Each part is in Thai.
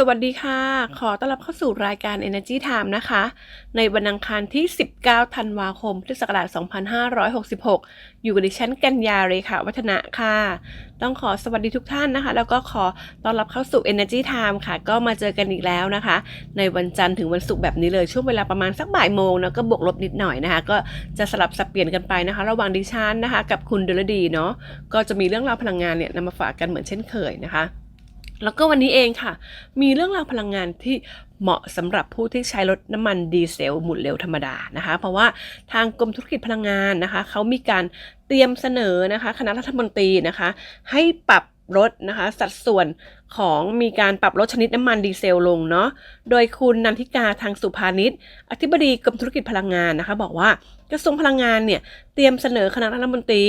สวัสดีค่ะ ขอต้อนรับเข้าสู่รายการ Energy Time นะคะ ในวันอังคารที่ 19 ธันวาคม พุทธศักราช 2566 อยู่กับดิฉันกัญญาเรขาวัฒนะค่ะ ต้องขอสวัสดีทุกท่านนะคะ แล้วก็ขอต้อนรับเข้าสู่ Energy Time ค่ะ ก็มาเจอกันอีกแล้วนะคะ ในวันจันทร์ถึงวันศุกร์แบบนี้เลย ช่วงเวลาประมาณสักบ่ายโมงนะก็บวกลบนิดหน่อยนะคะ ก็จะสลับสับเปลี่ยนกันไปนะคะ ระหว่างดิฉันนะคะ กับคุณเดลดีเนาะ ก็จะมีเรื่องราวพลังงานเนี่ยนำมาฝากกันเหมือนเช่นเคยนะคะ แล้วก็วันนี้เองค่ะ มีเรื่องราวพลังงานที่เหมาะสำหรับผู้ที่ใช้รถน้ำมันดีเซลหมุนเร็วธรรมดานะคะ เพราะว่าทางกรมธุรกิจพลังงานนะคะเขามีการเตรียมเสนอนะคะคณะรัฐมนตรีนะคะ ให้ปรับลดนะคะสัดส่วนของมีการปรับลดชนิดน้ำมันดีเซลลงเนาะโดยคุณนันทิกาทางสุภานิชอธิบดีกรมธุรกิจพลังงานนะคะ บอกว่ากระทรวงพลังงานเนี่ยเตรียมเสนอคณะรัฐมนตรี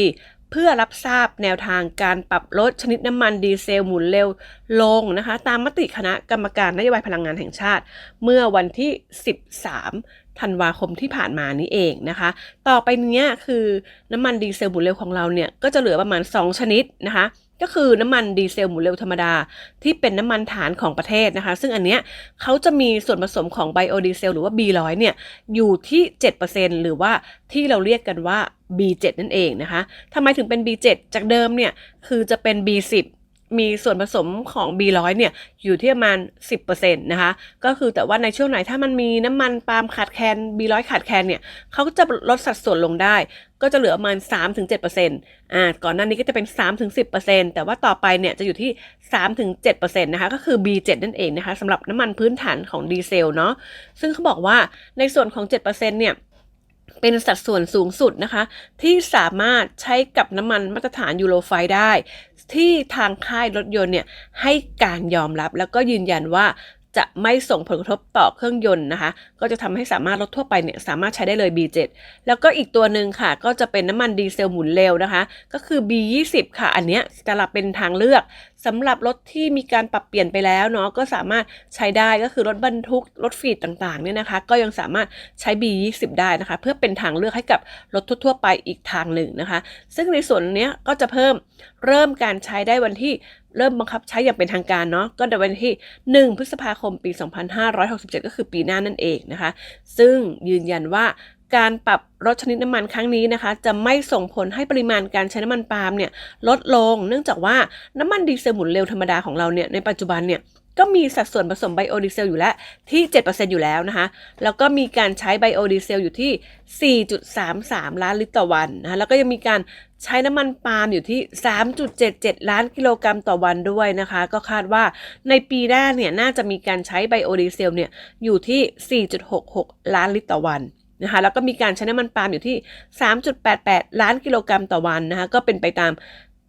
เพื่อรับทราบแนวทางการปรับลดชนิดน้ำมันดีเซลหมุนเร็วลงนะคะ ตามมติคณะกรรมการนโยบายพลังงานแห่งชาติ เมื่อวันที่ 13 ธันวาคมที่ผ่านมานี้เองนะคะ ต่อไปเนี้ยคือน้ำมันดีเซลหมุนเร็วของเราเนี่ย ก็จะเหลือประมาณ 2 ชนิดนะคะ ก็คือน้ำมันดีเซลหมุนเร็วธรรมดา ที่เป็นน้ำมันฐานของประเทศนะคะ ซึ่งอันเนี้ยเขาจะมีส่วนผสมของไบโอดีเซลหรือว่า B100 เนี่ย อยู่ที่ 7%หรือว่าที่เราเรียกกันว่า B7 นั่นเองนะคะทำไมถึงเป็น B7 จากเดิมเนี่ย คือจะเป็น B10 มีส่วนผสมของ B100 เนี่ยอยู่ที่ประมาณ 10%นะคะก็คือแต่ว่าในช่วงไหนถ้ามันมีน้ำมันปาล์มขาดแคลน B100 ขาดแคลนเนี่ยเขาก็จะลดสัดส่วนลงได้ ก็จะเหลือประมาณ 3-7%อ่าก่อนหน้านี้ก็จะเป็น 3-10%แต่ว่าต่อไปเนี่ยจะอยู่ที่ 3-7%นะคะก็คือ B7 นั่นเองนะคะสำหรับน้ำมันพื้นฐานของดีเซลเนาะซึ่งเขาบอกว่าในส่วนของ 7%เนี่ย เป็นสัดส่วนสูงสุดนะคะ ที่สามารถใช้กับน้ำมันมาตรฐานยูโรไฟได้ ที่ทางค่ายรถยนต์เนี่ยให้การยอมรับแล้วก็ยืนยันว่าจะไม่ส่งผลกระทบต่อเครื่องยนต์นะคะ ก็จะทำให้สามารถรถทั่วไปเนี่ยสามารถใช้ได้เลย B7 แล้วก็อีกตัวหนึ่งค่ะ ก็จะเป็นน้ำมันดีเซลหมุนเร็วนะคะ ก็คือ B20 ค่ะ อันเนี้ยจะรับเป็นทางเลือกสำหรับรถที่มีการปรับเปลี่ยนไปแล้วเนาะก็สามารถใช้ได้ก็คือรถบรรทุกรถฟีดต่างๆเนี่ยนะคะ ก็ยังสามารถใช้ B20 ได้นะคะ เพื่อเป็นทางเลือกให้กับรถทั่วๆไปอีกทางหนึ่งนะคะ ซึ่งในส่วนนี้ก็จะเพิ่มเริ่มการใช้ได้วันที่เริ่มบังคับใช้อย่างเป็นทางการเนาะก็ในวันที่ 1 พฤษภาคมปี 2567 ก็คือปีหน้านั่นเองนะคะ ซึ่งยืนยันว่า การปรับลดชนิดน้ำมันครั้งนี้นะคะ จะไม่ส่งผลให้ปริมาณการใช้น้ำมันปาล์มเนี่ยลดลง เนื่องจากว่าน้ำมันดีเซลหมุนเร็วธรรมดาของเราเนี่ยในปัจจุบันเนี่ยก็มีสัดส่วนผสมไบโอดีเซลอยู่แล้วที่ 7%อยู่แล้วนะคะ แล้วก็มีการใช้ไบโอดีเซลอยู่ที่ 4.33 ล้านลิตรต่อวันนะคะแล้วก็ยังมีการใช้น้ำมันปาล์มอยู่ที่ 3.77 ล้านกิโลกรัมต่อวันด้วยนะคะ ก็คาดว่าในปีหน้าเนี่ยน่าจะมีการใช้ไบโอดีเซลเนี่ยอยู่ที่ 4.66 ล้านลิตรต่อวัน นะคะแล้วก็มีการใช้น้ำมันปาล์มอยู่ที่ 3.88 ล้านกิโลกรัมต่อวันนะคะก็เป็นไปตาม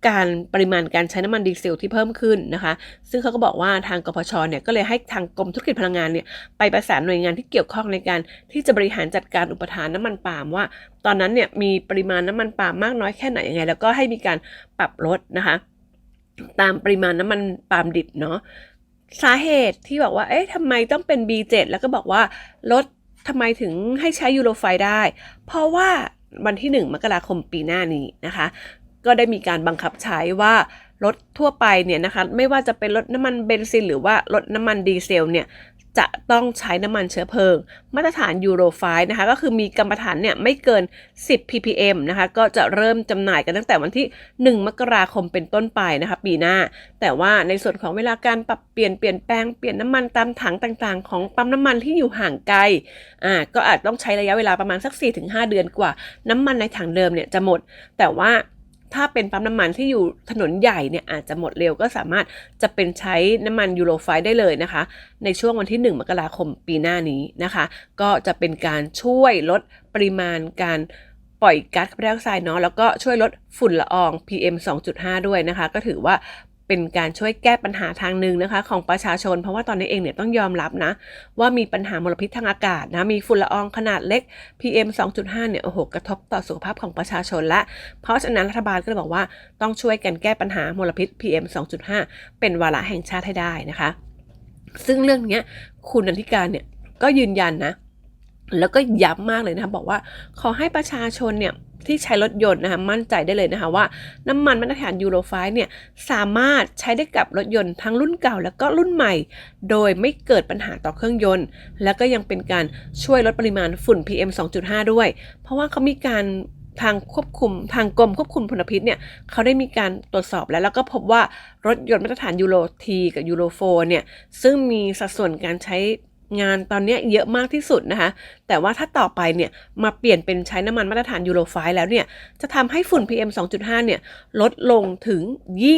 การปริมาณการใช้น้ำมันดีเซลที่เพิ่มขึ้นนะคะ ซึ่งเขาก็บอกว่าทางกพชเนี่ยก็เลยให้ทางกรมธุรกิจพลังงานเนี่ยไปประสานหน่วยงานที่เกี่ยวข้องในการที่จะบริหารจัดการอุปทานน้ำมันปาล์มว่า ตอนนั้นเนี่ยมีปริมาณน้ำมันปาล์มมากน้อยแค่ไหนยังไง แล้วก็ให้มีการปรับลดนะคะ ตามปริมาณน้ำมันปาล์มดิบเนาะสาเหตุที่บอกว่า เอ๊ะทำไมต้องเป็น B7 แล้วก็บอกว่าลด ทำไมถึงให้ใช้ยูโรไฟได้ เพราะว่าวันที่ 1 มกราคมปีหน้านี้นะคะ ก็ได้มีการบังคับใช้ว่ารถทั่วไปเนี่ยนะคะ ไม่ว่าจะเป็นรถน้ำมันเบนซินหรือว่ารถน้ำมันดีเซลเนี่ย จะต้องใช้น้ำมันเชื้อเพลิง มาตรฐานยูโรไฟนะคะก็คือมีกรรมฐานเนี่ยไม่เกิน 10 ppm นะคะก็จะเริ่มจำหน่ายกันตั้งแต่วันที่ 1 มกราคมเป็นต้นไปนะคะปีหน้า แต่ว่าในส่วนของเวลาการปรับเปลี่ยนเปลี่ยนแปลงเปลี่ยนน้ำมันตามถังต่างๆ ของปั๊มน้ำมันที่อยู่ห่างไกลอ่าก็อาจต้องใช้ระยะเวลาประมาณสัก 4-5 เดือนกว่า น้ำมันในถังเดิมเนี่ยจะหมด แต่ว่า ถ้าเป็นปั๊มน้ำมันที่อยู่ถนนใหญ่เนี่ยอาจจะหมดเร็วก็สามารถจะเป็นใช้น้ำมันยูโรไฟได้เลยนะคะ ในช่วงวันที่ 1 มกราคมปีหน้านี้นะคะ ก็จะเป็นการช่วยลดปริมาณการปล่อยก๊าซคาร์บอนไดออกไซด์เนาะแล้วก็ช่วยลดฝุ่นละออง PM 2.5 ด้วยนะคะ ก็ถือว่า เป็นการช่วยแก้ปัญหาทางหนึ่งนะคะ ของประชาชน เพราะว่าตอนนี้เองเนี่ยต้องยอมรับนะ ว่ามีปัญหามลพิษทางอากาศนะมีฝุ่นละอองขนาดเล็ก PM 2.5 เนี่ยโอ้โหกระทบต่อสุขภาพของประชาชนและเพราะฉะนั้นรัฐบาลก็เลยบอกว่าต้องช่วยกันแก้ปัญหามลพิษ PM 2.5 เป็นวาระแห่งชาติให้ได้นะคะ ซึ่งเรื่องนี้คุณนันทิการเนี่ยก็ยืนยันนะ แล้วก็ย้ำมากเลยนะคะบอกว่าขอให้ประชาชนเนี่ยที่ใช้รถยนต์นะคะมั่นใจได้เลยนะคะว่าน้ำมันมาตรฐานยูโรไฟเนี่ยสามารถใช้ได้กับรถยนต์ทั้งรุ่นเก่าแล้วก็รุ่นใหม่ โดยไม่เกิดปัญหาต่อเครื่องยนต์ แล้วก็ยังเป็นการช่วยลดปริมาณฝุ่น PM 2.5 ด้วย เพราะว่าเขามีการทางควบคุมทางกรมควบคุมมลพิษเนี่ยเขาได้มีการตรวจสอบแล้ว แล้วก็พบว่ารถยนต์มาตรฐานยูโรทีกับยูโรโฟเนี่ยซึ่งมีสัดส่วนการใช้ งานตอนนี้เยอะมากที่สุดนะคะ แต่ว่าถ้าต่อไปเนี่ยมาเปลี่ยนเป็นใช้น้ำมันมาตรฐานยูโรไฟแล้วเนี่ยจะทำให้ฝุ่น PM 2.5 เนี่ยลดลงถึง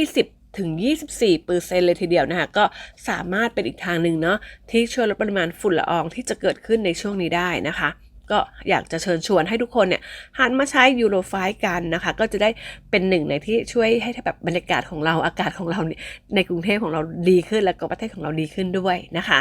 20ถึง 24เปอร์เซ็นต์เลยทีเดียวนะคะ ก็สามารถเป็นอีกทางหนึ่งเนาะที่ช่วยลดปริมาณฝุ่นละอองที่จะเกิดขึ้นในช่วงนี้ได้นะคะ ก็อยากจะเชิญชวนให้ทุกคนเนี่ยหันมาใช้ยูโรไฟกันนะคะ ก็จะได้เป็นหนึ่งในที่ช่วยให้แบบบรรยากาศของเราอากาศของเราในกรุงเทพของเราดีขึ้น แล้วก็ประเทศของเราดีขึ้นด้วยนะคะ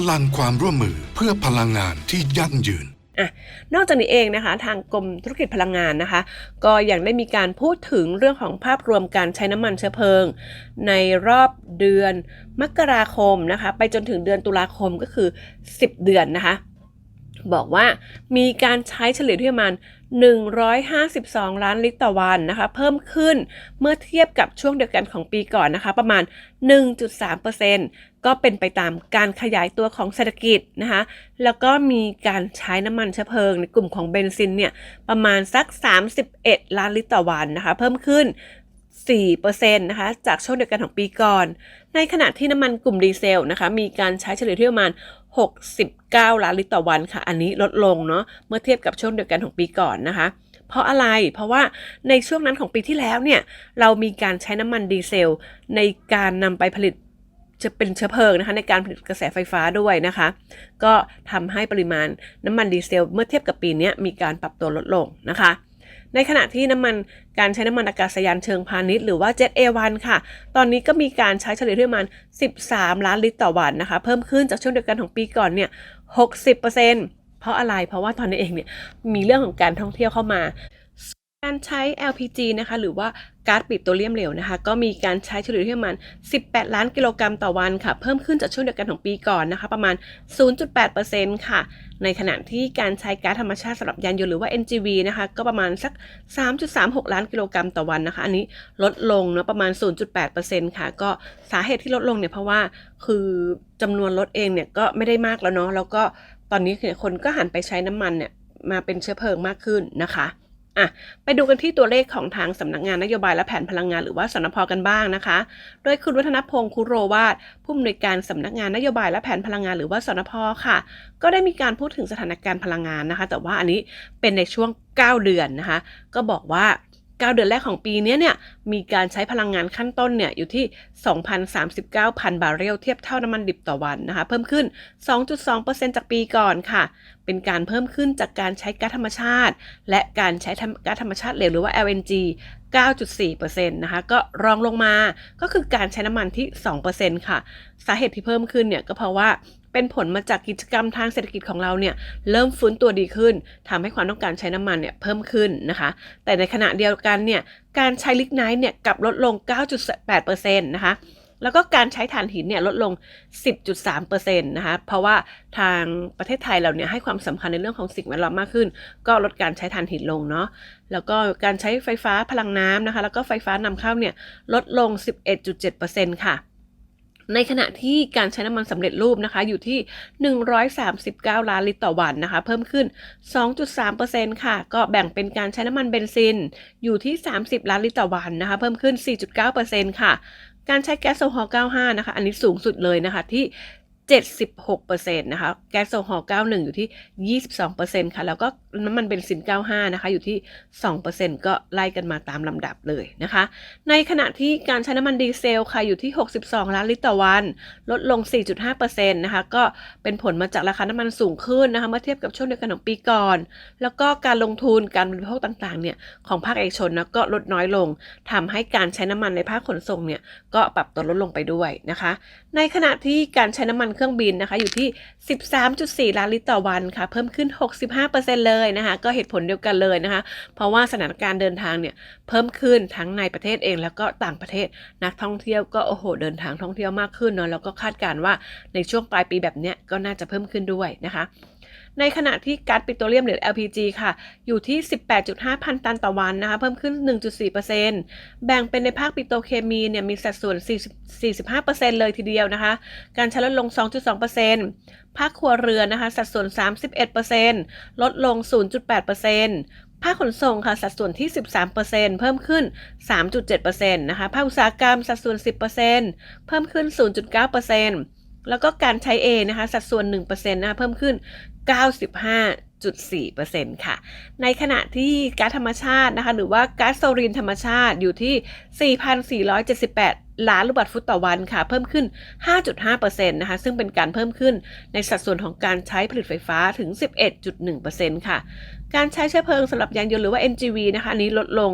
พลังความร่วมมือเพื่อพลังงานที่ยั่งยืนอะนอกจากนี้เองนะคะ ทางกรมธุรกิจพลังงานนะคะ ก็ยังได้มีการพูดถึงเรื่องของภาพรวมการใช้น้ำมันเชื้อเพลิง ในรอบเดือนมกราคมนะคะ ไปจนถึงเดือนตุลาคมก็คือ 10 เดือนนะคะ บอกว่ามีการใช้เฉลี่ยที่ประมาณ 152 ล้านลิตรต่อวันนะคะ เพิ่มขึ้นเมื่อเทียบกับช่วงเดียวกันของปีก่อนนะคะ ประมาณ 1.3%ก็เป็นไปตามการขยายตัวของเศรษฐกิจนะคะ แล้วก็มีการใช้น้ำมันเชื้อเพลิงในกลุ่มของเบนซินเนี่ย ประมาณสัก 31 ล้านลิตรต่อวันนะคะ เพิ่มขึ้น 4%นะคะจากช่วงเดียวกันของปีก่อน ในขณะที่น้ำมันกลุ่มดีเซลนะคะมีการใช้เฉลี่ยที่ประมาณ 69 ล้านลิตรต่อวันค่ะ อันนี้ลดลงเนาะเมื่อเทียบกับช่วงเดียวกันของปีก่อนนะคะ เพราะอะไรเพราะว่าในช่วงนั้นของปีที่แล้วเนี่ยเรามีการใช้น้ำมันดีเซล ในการนำไปผลิตจะเป็นเชื้อเพลิงนะคะในการผลิตกระแสไฟฟ้าด้วยนะคะ ก็ทำให้ปริมาณน้ำมันดีเซล เมื่อเทียบกับปีนี้มีการปรับตัวลดลงนะคะ ในขณะที่น้ำมันการใช้น้ำมันอากาศยานเชิงพาณิชย์หรือว่า Jet A1 ค่ะ ตอนนี้ก็มีการใช้เฉลี่ยที่ประมาณ 13 ล้านลิตรต่อวันนะคะ เพิ่มขึ้นจากช่วงเดียวกันของปีก่อนเนี่ย 60%เพราะอะไร เพราะว่าตอนนี้เองเนี่ยมีเรื่องของการท่องเที่ยวเข้ามาการใช้ LPG นะคะ หรือว่า ก๊าซปิโตรเลียมเหลวนะคะ ก็มีการใช้เฉลี่ยที่ประมาณ 18 ล้านกิโลกรัมต่อวันค่ะ เพิ่มขึ้นจากช่วงเดียวกันของปีก่อนนะคะ ประมาณ 0.8%ค่ะ ในขณะที่การใช้ก๊าซธรรมชาติสำหรับยานยนต์หรือว่า NGV นะคะ ก็ประมาณสัก 3.36 ล้านกิโลกรัมต่อวันนะคะ อันนี้ลดลงเนาะประมาณ 0.8%ค่ะ ก็สาเหตุที่ลดลงเนี่ยเพราะว่าคือจำนวนรถเองเนี่ยก็ไม่ได้มากแล้วเนาะ แล้วก็ตอนนี้คนก็หันไปใช้น้ำมันเนี่ยมาเป็นเชื้อเพลิงมากขึ้นนะคะ อะไปดูกันที่ตัวเลขของทางสำนักงานนโยบายและแผนพลังงานหรือว่าสนพกันบ้างนะคะ โดยคุณวัฒนพงศ์คุโรวาดผู้อำนวยการสำนักงานนโยบายและแผนพลังงานหรือว่าสนพค่ะ ก็ได้มีการพูดถึงสถานการณ์พลังงานนะคะ แต่ว่าอันนี้เป็นในช่วง 9 เดือนนะคะ ก็บอกว่า 9 เดือนแรกของปีนี้เนี่ยมีการใช้พลังงานขั้นต้นเนี่ยอยู่ที่ 2,039,000 บาร์เรลเทียบเท่าน้ำมันดิบต่อวันนะคะเพิ่มขึ้น 2.2%จากปีก่อนค่ะ เป็นการเพิ่มขึ้นจากการใช้ก๊าซธรรมชาติ และการใช้ก๊าซธรรมชาติเหลวหรือว่า LNG 9.4%นะคะก็รองลงมาก็คือการใช้น้ำมันที่ 2%ค่ะ สาเหตุที่เพิ่มขึ้นเนี่ยก็เพราะว่า เป็นผลมาจากกิจกรรมทางเศรษฐกิจของเราเนี่ยเริ่มฟื้นตัวดีขึ้นทำให้ความต้องการใช้น้ำมันเนี่ยเพิ่มขึ้นนะคะ แต่ในขณะเดียวกันเนี่ยการใช้ลิกไนท์เนี่ยกลับลดลง 9.8%นะคะแล้วก็การใช้ถ่านหินเนี่ยลดลง 10.3%นะคะ เพราะว่าทางประเทศไทยเราเนี่ยให้ความสำคัญในเรื่องของสิ่งแวดล้อมมากขึ้น ก็ลดการใช้ถ่านหินลงเนาะ แล้วก็การใช้ไฟฟ้าพลังน้ำนะคะ แล้วก็ไฟฟ้านำเข้าเนี่ยลดลง 11.7%ค่ะ ในขณะที่การใช้น้ำมันสำเร็จรูปนะคะอยู่ที่ 139 ล้านลิตรต่อวันนะคะ เพิ่มขึ้น 2.3%ค่ะ ก็แบ่งเป็นการใช้น้ำมันเบนซินอยู่ที่ 30 ล้านลิตรต่อวันนะคะ เพิ่มขึ้น 4.9%ค่ะ การใช้แก๊สโซฮอล์95 นะคะ อันนี้สูงสุดเลยนะคะที่ 76%นะคะ แก๊สโซฮอล์91 อยู่ที่ 22%ค่ะ แล้วก็น้ำมันเบนซิน 95 นะคะ อยู่ที่ 2%ก็ไล่กันมาตามลำดับเลยนะคะ ในขณะที่การใช้น้ำมันดีเซลค่ะ อยู่ที่ 62 ล้านลิตรต่อวัน ลดลง 4.5%นะคะ ก็เป็นผลมาจากราคาน้ำมันสูงขึ้นนะคะ เมื่อเทียบกับช่วงเดียวกันของปีก่อน แล้วก็การลงทุน การบริโภคต่างๆ เนี่ย ของภาคเอกชนนะก็ลดน้อยลงทำให้การใช้น้ำมันในภาคขนส่งเนี่ย ก็ปรับตัวลดลงไปด้วยนะคะ ในขณะที่การใช้น้ำมันเครื่องบินนะคะ อยู่ที่ 13.4 ล้านลิตรต่อวันค่ะ เพิ่มขึ้น 65%เลยนะคะ ก็เหตุผลเดียวกันเลยนะคะ เพราะว่าสถานการณ์เดินทางเนี่ยเพิ่มขึ้นทั้งในประเทศเองแล้วก็ต่างประเทศนักท่องเที่ยวก็โอ้โหเดินทางท่องเที่ยวมากขึ้นเนาะแล้วก็คาดการณ์ว่าในช่วงปลายปีแบบเนี้ยก็น่าจะเพิ่มขึ้นด้วยนะคะ ในขณะที่ก๊าซปิโตรเลียมหรือ LPG ค่ะ อยู่ที่ 18.5 พันตันต่อวันนะคะ เพิ่มขึ้น 1.4%แบ่งเป็นในภาคปิโตรเคมีเนี่ยมีสัดส่วน44.5%เลยทีเดียวนะคะ การใช้ลดลง 2.2%ภาคครัวเรือนนะคะ สัดส่วน 31%ลดลง 0.8%ภาคขนส่งค่ะสัดส่วนที่ 13%เพิ่มขึ้น 3.7%นะคะ ภาคอุตสาหกรรมสัดส่วน 10%เพิ่มขึ้น 0.9% แล้วก็การใช้เอนะคะ สัดส่วน 1%นะคะเพิ่มขึ้น 95.4%ค่ะ ในขณะที่ก๊าซธรรมชาตินะคะ หรือว่าก๊าซโซลีนธรรมชาติอยู่ที่ 4,478 ล้านลูกบาศก์ฟุตต่อวันค่ะ เพิ่มขึ้น 5.5%นะคะ ซึ่งเป็นการเพิ่มขึ้นในสัดส่วนของการใช้ผลิตไฟฟ้าถึง 11.1%ค่ะการใช้เชื้อเพลิงสำหรับยานยนต์หรือว่า NGV นะคะอันนี้ลดลง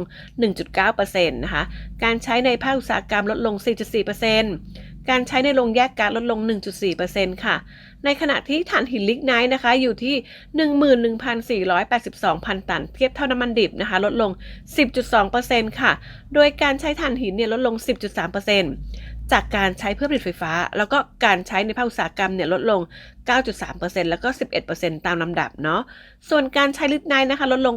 1.9%นะคะ การใช้ในภาคอุตสาหกรรมลดลง 4.4%ก การใช้ในโรงแยกก๊าซลดลง 1.4%ค่ะ ในขณะที่ถ่านหินลิกไนท์นะคะอยู่ที่ 11,482 พันตัน เทียบเท่าน้ำมันดิบนะคะ ลดลง 10.2%ค่ะ โดยการใช้ถ่านหินเนี่ยลดลง 10.3% จากการใช้เพื่อผลิตไฟฟ้า แล้วก็การใช้ในภาคอุตสาหกรรมเนี่ยลดลง 9.3%แล้วก็ 11%ตามลำดับเนาะ ส่วนการใช้ลิกไนท์นะคะลดลง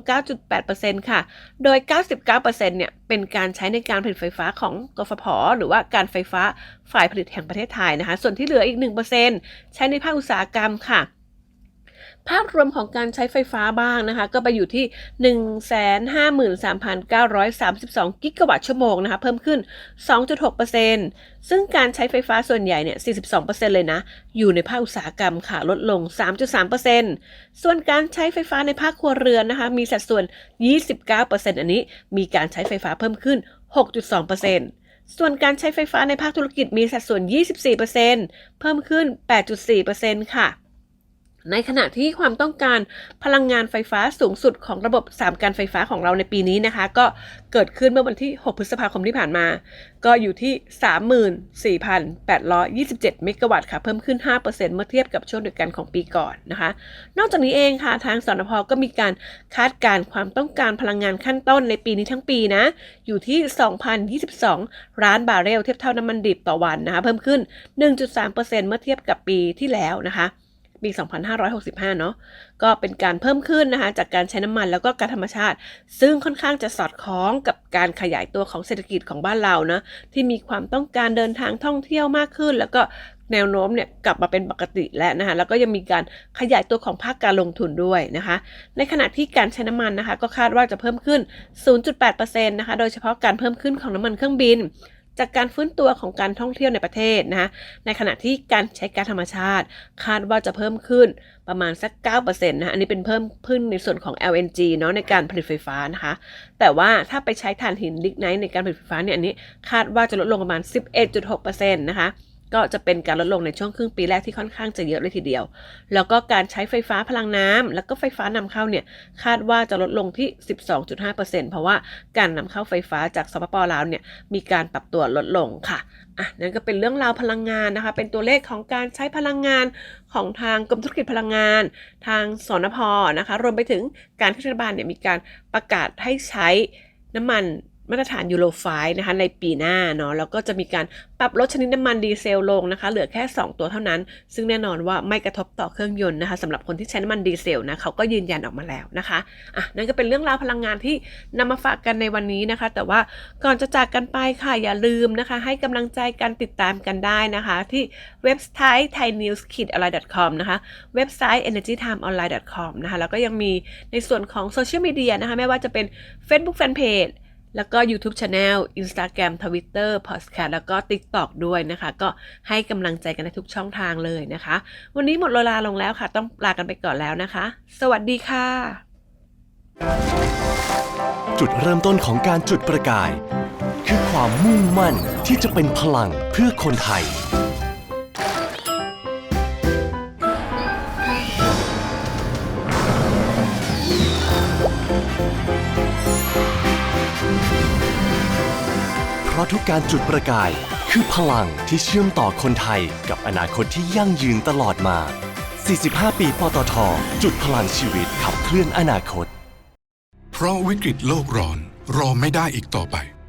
9.8%ค่ะ โดย 99%เนี่ยเป็นการใช้ในการผลิตไฟฟ้าของกฟผ หรือว่าการไฟฟ้าฝ่ายผลิตแห่งประเทศไทยนะคะ ส่วนที่เหลืออีก 1%ใช้ในภาคอุตสาหกรรมค่ะ ภาพรวมของการใช้ไฟฟ้าบ้างนะคะ ก็ไปอยู่ที่ 153,932 กิกะวัตต์ชั่วโมงนะคะ เพิ่มขึ้น 2.6%ซึ่งการใช้ไฟฟ้าส่วนใหญ่เนี่ย 42%เลยนะ อยู่ในภาคอุตสาหกรรมค่ะ ลดลง 3.3%ส่วนการใช้ไฟฟ้าในภาคครัวเรือนนะคะ มีสัดส่วน 29%อันนี้มีการใช้ไฟฟ้าเพิ่มขึ้น 6.2%ส่วนการใช้ไฟฟ้าในภาคธุรกิจมีสัดส่วน 24%เพิ่มขึ้น 8.4%ค่ะ ในขณะที่ความต้องการพลังงานไฟฟ้าสูงสุดของระบบ 3 การไฟฟ้าของเราในปีนี้นะคะ ก็เกิดขึ้นเมื่อวันที่ 6 พฤษภาคมที่ผ่านมา ก็อยู่ที่ 34,827 เมกะวัตต์ค่ะ เพิ่มขึ้น 5%เมื่อเทียบกับช่วงเดียวกันของปีก่อนนะคะ นอกจากนี้เองค่ะ ทางสนพก็มีการคาดการณ์ความต้องการพลังงานขั้นต้นในปีนี้ทั้งปีนะ อยู่ที่ 2,022 ล้านบาร์เรลเทียบเท่าน้ำมันดิบต่อวันนะคะ เพิ่มขึ้น 1.3%เมื่อเทียบกับปีที่แล้วนะคะ ปี 2565 เนาะก็เป็นการเพิ่มขึ้นนะคะจากการใช้น้ำมันแล้วก็การธรรมชาติ ซึ่งค่อนข้างจะสอดคล้องกับการขยายตัวของเศรษฐกิจของบ้านเรานะที่มีความต้องการเดินทางท่องเที่ยวมากขึ้น แล้วก็แนวโน้มเนี่ยกลับมาเป็นปกติแล้วนะคะแล้วก็ยังมีการขยายตัวของภาคการลงทุนด้วยนะคะ ในขณะที่การใช้น้ำมันนะคะ ก็คาดว่าจะเพิ่มขึ้น 0.8%นะคะโดยเฉพาะการเพิ่มขึ้นของน้ำมันเครื่องบิน จากการฟื้นตัวของการท่องเที่ยวในประเทศนะคะในขณะที่การใช้ก๊าซธรรมชาติ คาดว่าจะเพิ่มขึ้นประมาณสัก 9%นะคะอันนี้เป็นเพิ่มขึ้นในส่วนของ LNG เนาะในการผลิตไฟฟ้านะคะ แต่ว่าถ้าไปใช้ถ่านหินลิกไนท์ในการผลิตไฟฟ้าเนี่ยอันนี้คาดว่าจะลดลงประมาณ 11.6%นะคะ ก็จะเป็นการลดลงในช่วงครึ่งปีแรกที่ค่อนข้างจะเยอะเลยทีเดียว แล้วก็การใช้ไฟฟ้าพลังน้ำแล้วก็ไฟฟ้านำเข้าเนี่ยคาดว่าจะลดลงที่ 12.5%เพราะว่าการนำเข้าไฟฟ้าจากสปปลาวเนี่ยมีการปรับตัวลดลงค่ะอะนั่นก็เป็นเรื่องราวพลังงานนะคะ เป็นตัวเลขของการใช้พลังงานของทางกรมธุรกิจพลังงาน ทางสนพนะคะ รวมไปถึงการที่รัฐบาลเนี่ยมีการประกาศให้ใช้น้ำมัน มาตรฐานยูโรไฟนะคะในปีหน้าเนาะแล้วก็จะมีการปรับลดชนิดน้ำมันดีเซลลงนะคะ เหลือแค่ 2 ตัวเท่านั้น ซึ่งแน่นอนว่าไม่กระทบต่อเครื่องยนต์นะคะสำหรับคนที่ใช้น้ำมันดีเซลนะเขาก็ยืนยันออกมาแล้วนะคะอะนั่นก็เป็นเรื่องราวพลังงานที่นำมาฝากกันในวันนี้นะคะ แต่ว่าก่อนจะจากกันไปค่ะอย่าลืมนะคะ ให้กำลังใจกันติดตามกันได้นะคะ ที่เว็บไซต์ thainews-online.com นะคะเว็บไซต์ energytimeonline.com นะคะแล้วก็ยังมีในส่วนของโซเชียลมีเดียนะคะไม่ว่าจะเป็น Facebook Fanpage แล้วก็ YouTube Channel Instagram Twitter Podcast แล้วก็ TikTok ด้วยนะคะ ก็ให้กำลังใจกันในทุกช่องทางเลยนะคะ วันนี้หมดเวลาลงแล้วค่ะ ต้องลากันไปก่อนแล้วนะคะ สวัสดีค่ะ จุดเริ่มต้นของการจุดประกาย คือความมุ่งมั่นที่จะเป็นพลังเพื่อคนไทยะทุกการจุดประกาย คือพลังที่เชื่อมต่อคนไทยกับอนาคตที่ยั่งยืนตลอดมา 45 ปีปตท จุดพลังชีวิตขับเคลื่อนอนาคต เพราะวิกฤตโลกร้อนรอไม่ได้อีกต่อไป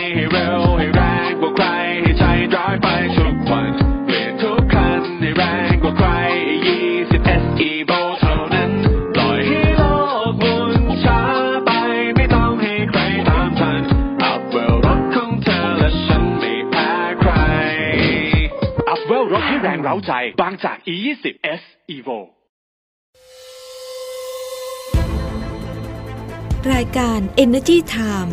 ให้เร็วให้แรงกว่าใครให้ใจร้ายไปทุกวันเปลี่ยนทุกคันให้แรงกว่าใคร20 S Evo เท่านั้นปล่อยให้โลกหมุนช้าไปไม่ต้องให้ใครตามทันอัพเวลรถของเธอและฉันไม่แพ้ใครอัพเวลรถให้แรงเร้าใจบางจาก E20 S Evo รายการ Energy Time